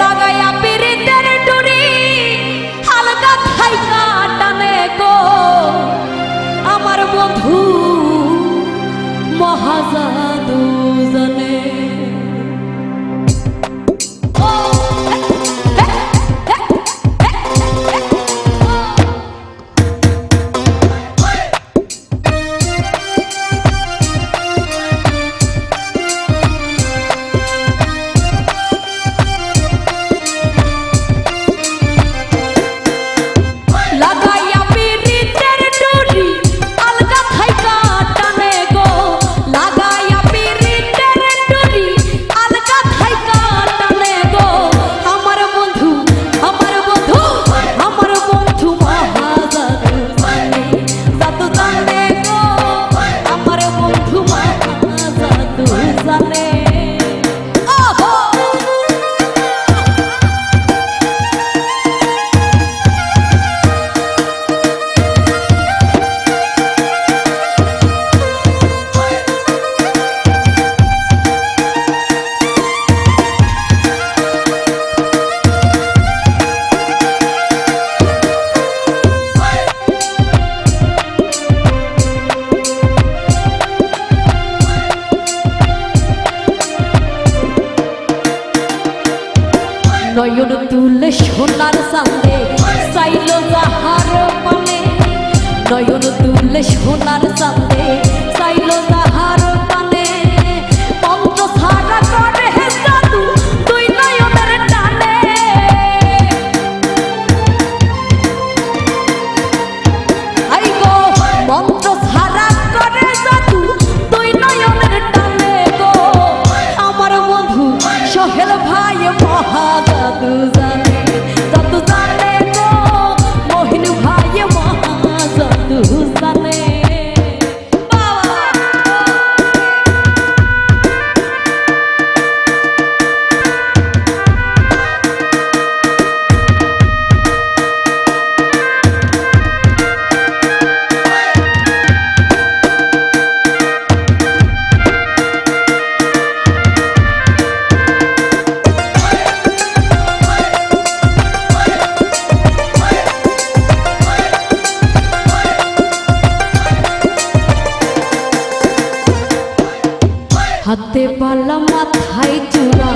লাগাইয়া নয়ন তুলে সোনার সামনে চাইল বাহার মানে। নয়ন তুলে সোনার হাতে পালা মাথায় চূড়া